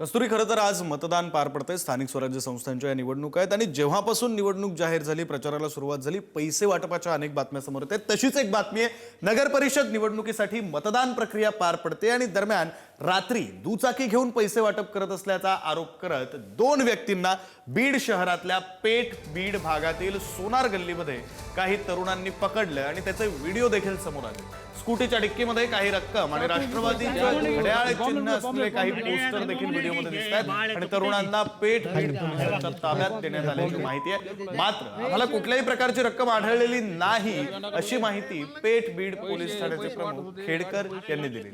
कस्तुरी खरं तर आज मतदान पार पडतंय. स्थानिक स्वराज्य संस्थांच्या या निवडणुका आहेत आणि जेव्हापासून निवडणूक जाहीर झाली प्रचाराला सुरुवात झाली पैसे वाटपाच्या अनेक बातम्या समोर येत आहेत. तशीच एक बातमी आहे. नगर परिषद निवडणुकीसाठी मतदान प्रक्रिया पार पडते आणि दरम्यान रात्री दुचाकी घेऊन पैसे वाटप करत असल्याचा आरोप करत दोन व्यक्तींना बीड शहरातल्या पेठ बीड भागातील सोनार गल्लीमध्ये काही तरुणांनी पकडलं आणि त्याचे व्हिडिओ देखील समोर आले. स्कूटीच्या डिक्कीमध्ये काही रक्कम आणि राष्ट्रवादीचं घड्याळ चिन्ह असलेले काही पोस्टर देखील व्हिडिओमध्ये दिसत आहेत आणि तरुणांना पेठ बीड पोलिसांच्या ताब्यात देण्यात आल्याची माहिती आहे. मात्र आम्हाला कुठल्याही प्रकारची रक्कम आढळलेली नाही अशी माहिती पेठ बीड पोलीस ठाण्याचे प्रमुख खेडकर यांनी दिलेली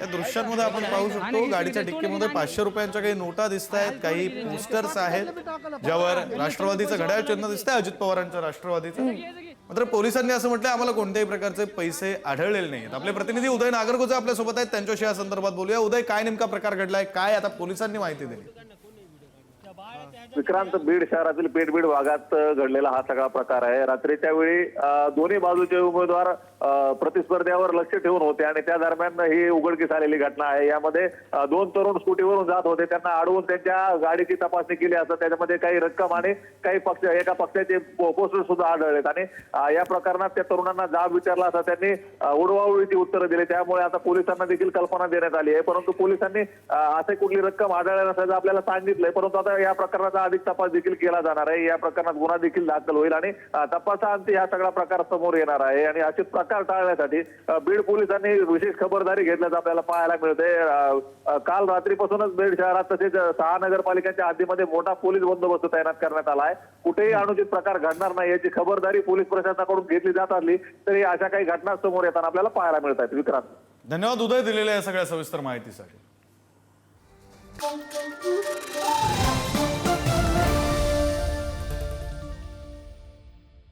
या दृश्यांमध्ये आपण पाहू शकतो गाडीच्या डिक्कीमध्ये पाचशे रुपयांच्या काही नोटा दिसत आहेत काही पोस्टर्स आहेत ज्यावर राष्ट्रवादीचं घड्याळ चिन्ह दिसतंय अजित पवारांच्या राष्ट्रवादीचं. मात्र पोलिसांनी असं म्हटलंय आम्हाला कोणत्याही प्रकारचे पैसे आढळलेले नाहीत आपले प्रतिनिधी उदय नागरगोजे आपल्यासोबत आहेत त्यांच्याशी या संदर्भात बोलूया. उदय काय नेमका प्रकार घडलाय? काय आता पोलिसांनी माहिती दिली? विक्रांत बीड शहरातील पेठबीड भागात घडलेला हा सगळा प्रकार आहे. रात्रीच्या वेळी दोन्ही बाजूचे उमेदवार प्रतिस्पर्ध्यावर लक्ष ठेवून होते आणि त्या दरम्यान ही उघडकीस आलेली घटना आहे. यामध्ये दोन तरुण स्कूटीवरून जात होते. त्यांना अडवून त्यांच्या गाडीची तपासणी केली असता त्याच्यामध्ये काही रक्कम आणि काही पक्ष एका पक्षाचे पोस्टर सुद्धा आढळलेत. आणि या प्रकरणात त्या तरुणांना जाब विचारला असता त्यांनी उडवाउडीची उत्तरं दिली. त्यामुळे आता पोलिसांना देखील कल्पना देण्यात आली आहे. परंतु पोलिसांनी असे कुठली रक्कम आढळल्या नसल्याचं आपल्याला सांगितलंय. परंतु आता या प्रकरणाचा अधिक तपास देखील केला जाणार आहे. या प्रकरणात गुन्हा देखील दाखल होईल आणि अ, तपासाअंती हा सगळा प्रकार समोर येणार आहे. आणि असे प्रकार टाळण्यासाठी बीड पोलिसांनी विशेष खबरदारी घेतल्याचं आपल्याला पाहायला मिळते काल रात्रीपासूनच बीड शहरात तसेच सहा नगरपालिकांच्या हद्दीमध्ये मोठा पोलीस बंदोबस्त तैनात करण्यात आला आहे. कुठेही अनुचित प्रकार घडणार नाही याची खबरदारी पोलीस प्रशासनाकडून घेतली जात असली तरी अशा काही घटना समोर येताना आपल्याला पाहायला मिळत आहेत विक्रांत. धन्यवाद उदय दिलेल्या या सगळ्या सविस्तर माहितीसाठी.